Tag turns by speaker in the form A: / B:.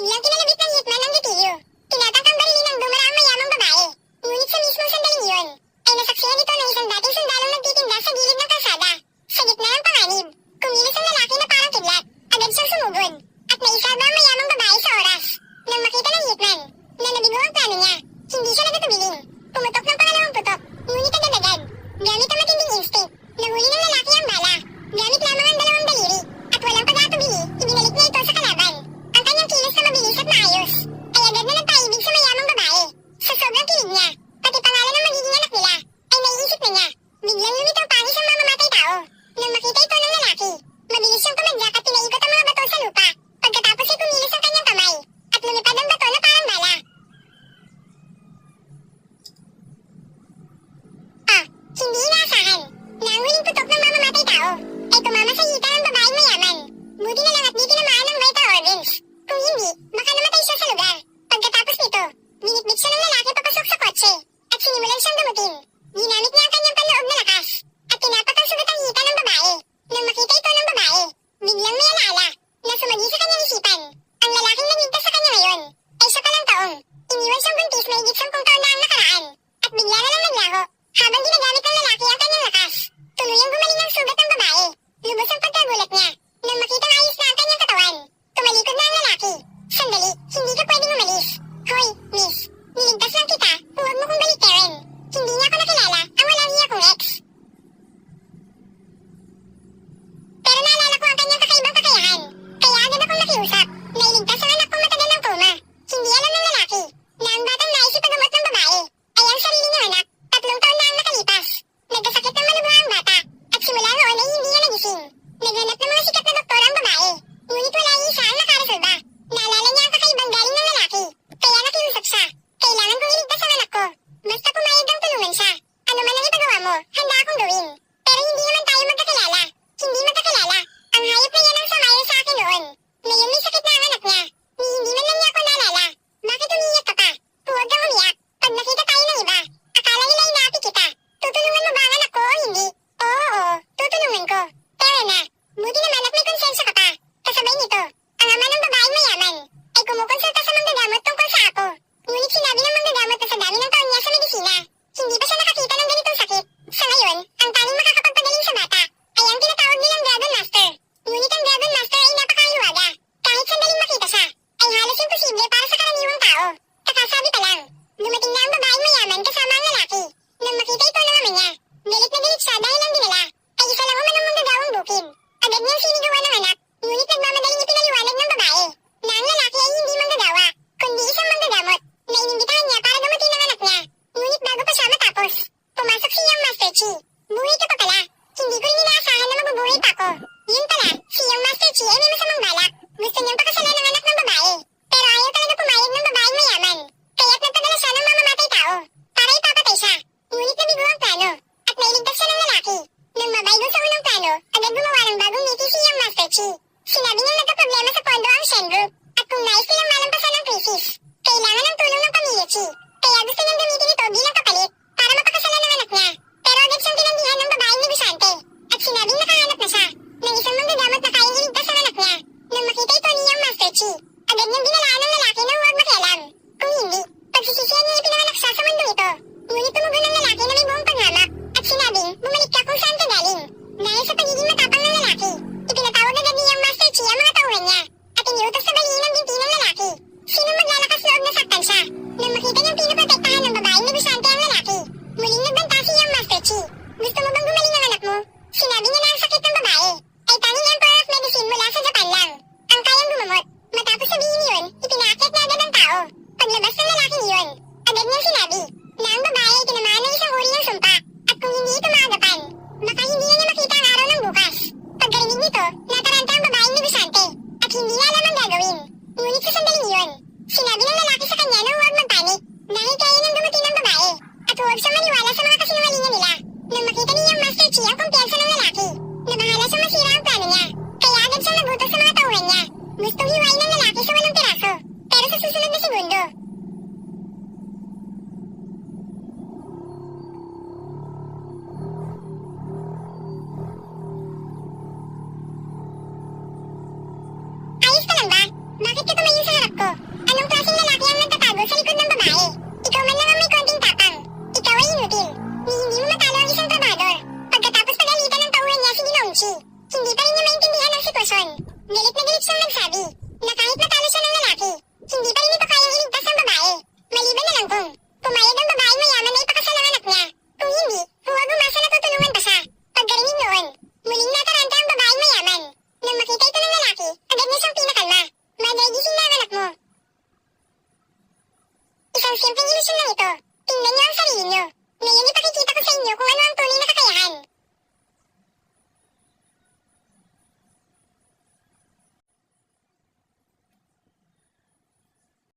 A: 見分けなら llegaron Lubos ang pagkagulat niya. natin yung pakasalan ng anak ng babae. Pero ayaw talaga pumayag ng babaeng mayaman. Kaya't nagpadala siya ng mamamatay tao para ipapatay siya. Ngunit nabigo ang plano at nailigtas siya ng lalaki. Nang mabaigo sa unang plano, agad gumawa ng bagong ngiti si Young Master Chi. Sinabi niyang nagkaproblema sa pondo ang Shen Group huwag siyang maniwala sa mga kasinungalingan nila. Nang makita ni Young Master Chia kung pinsan ng